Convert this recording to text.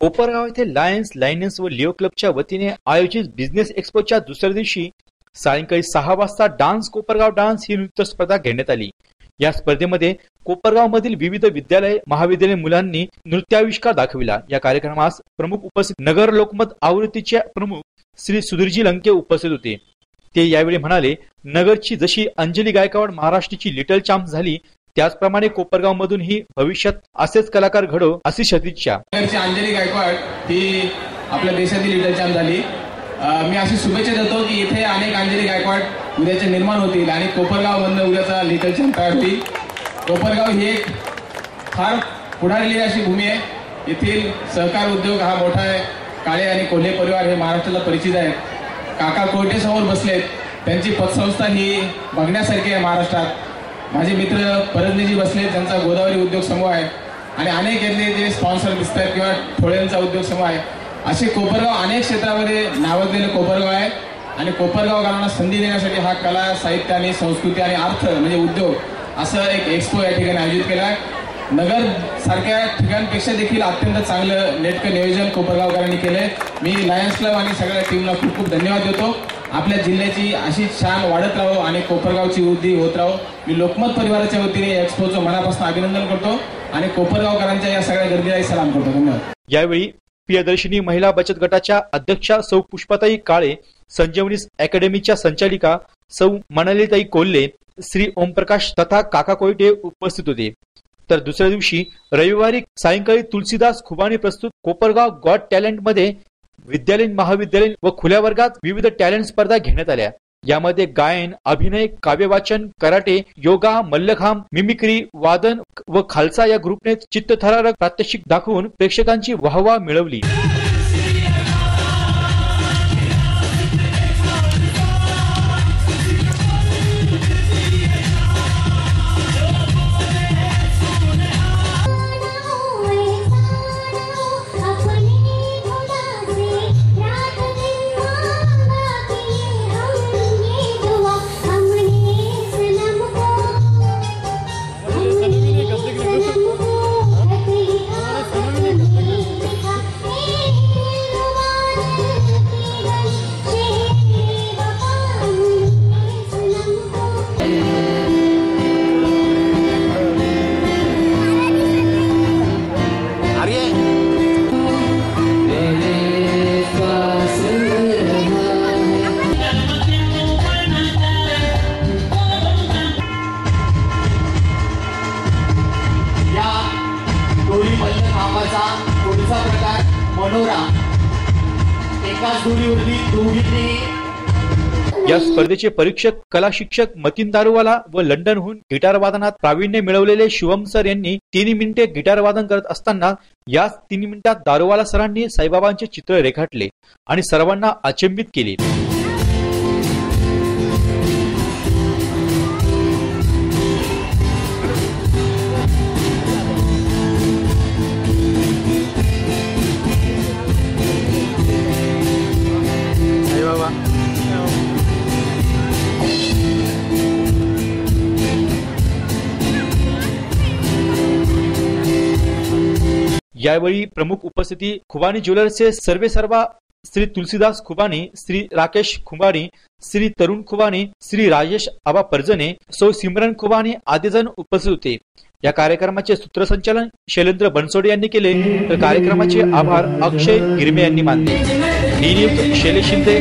कोपरगाव येथे लायन्स लायनन्स व लिओ क्लबच्या वतीने आयोजित बिझनेस एक्सपोच्या दुसऱ्या दिवशी सायंकाळी सहा वाजता डान्स कोपरगाव डान्स ही नृत्य स्पर्धा घेण्यात आली. या स्पर्धेमध्ये कोपरगाव मधील विविध विद्यालय महाविद्यालय मुलांनी नृत्याविष्कार दाखविला. या कार्यक्रमास प्रमुख उपस्थित नगर लोकमत आवृत्तीचे प्रमुख श्री सुधीरजी लंके उपस्थित होते. ते यावेळी म्हणाले नगरची जशी अंजली गायकवाड महाराष्ट्राची लिटल चॅम्प झाली त्याचप्रमाणे कोपरगाव मधूनही भविष्यात असेच कलाकार घडो अशी सदिच्छा. अंजली गायकवाड ही आपल्या देशातील लिडर चॅम्प झाली मी अशी शुभेच्छा देतो की इथे अनेक अंजली गायकवाड उद्याचे निर्माण होतील आणि कोपरगाव मधून उद्याचा लिटल चॅम्प तयार होईल. कोपरगाव ही एक फार पुढारलेली अशी भूमी आहे. येथील सहकार उद्योग हा मोठा आहे. काळे आणि कोल्हे परिवार हे महाराष्ट्राला परिचित आहेत. काका कोयटे समोर बसलेत. त्यांची पतसंस्था ही बघण्यासारखी आहे महाराष्ट्रात. माझे मित्र परजनीजी बसले त्यांचा गोदावरी उद्योग समूह आहे. आणि अनेक यातले जे स्पॉन्सर दिसत आहेत किंवा ठोळ्यांचा उद्योग समूह आहे. असे कोपरगाव अनेक क्षेत्रामध्ये नावाजलेले कोपरगाव आहे. आणि कोपरगावकरांना संधी देण्यासाठी हा कला साहित्य आणि संस्कृती आणि अर्थ म्हणजे उद्योग असं एक एक्सपो या ठिकाणी आयोजित केला आहे. नगर सारख्या ठिकाणपेक्षा देखील अत्यंत चांगलं नेटकं नियोजन कोपरगावकरांनी केलंय. मी लायन्स क्लब आणि सगळ्या टीमला खूप खूप धन्यवाद देतो. आपल्या जिल्ह्याची अशी छान वाढत राहो आणि कोपरगावची वृद्धी होत राहो. मी लोकमत परिवाराच्या वतीने या एक्सपोचं मनापासून अभिनंदन करतो आणि कोपरगावकरांच्या या सगळ्या गर्दीलाही सलाम करतो. धन्यवाद. यावेळी प्रियदर्शिनी महिला बचत गटाच्या अध्यक्षा सौ पुष्पाताई काळे संजीवनीस अकॅडमीच्या संचालिका सौ मनालीताई कोल्हे श्री ओमप्रकाश तथा काका कोयटे उपस्थित होते. तर दुसऱ्या दिवशी रविवारी सायंकाळी तुलसीदास खुबानी प्रस्तुत कोपरगाव गॉड टॅलेंटमध्ये विद्यालयीन महाविद्यालयीन व खुल्या वर्गात विविध टॅलेंट स्पर्धा घेण्यात आल्या. यामध्ये गायन अभिनय काव्यवाचन कराटे योगा मल्लखांब मिमिक्री वादन व खालसा या ग्रुपने चित्तथरारक प्रात्यक्षिक दाखवून प्रेक्षकांची वाहवा मिळवली. या दोरी मल्लखांबाचा पुढचा प्रकार मनोरा. एकाच दोरीवरती दोघींनी या स्पर्धेचे परीक्षक कला शिक्षक मतीन दारूवाला व लंडनहून गिटार वादनात प्रावीण्य मिळवलेले शिवम सर यांनी तीन मिनिटे गिटार वादन करत असताना याच तीन मिनिटात दारूवाला सरांनी साईबाबांचे चित्र रेखाटले आणि सर्वांना अचंबित केले. यावेळी प्रमुख उपस्थिती खुबानी ज्वेलर्सचे सर्वे सर्वा श्री तुलसीदास खुबानी श्री राकेश खुबानी श्री तरुण खुबानी श्री राजेश आबा परजने सौ सिमरन खुबानी आदीजण उपस्थित होते. या कार्यक्रमाचे सूत्रसंचालन शैलेंद्र बनसोडे यांनी केले. तर कार्यक्रमाचे आभार अक्षय गिरमे यांनी मानले. शैले शैलेश शिंदे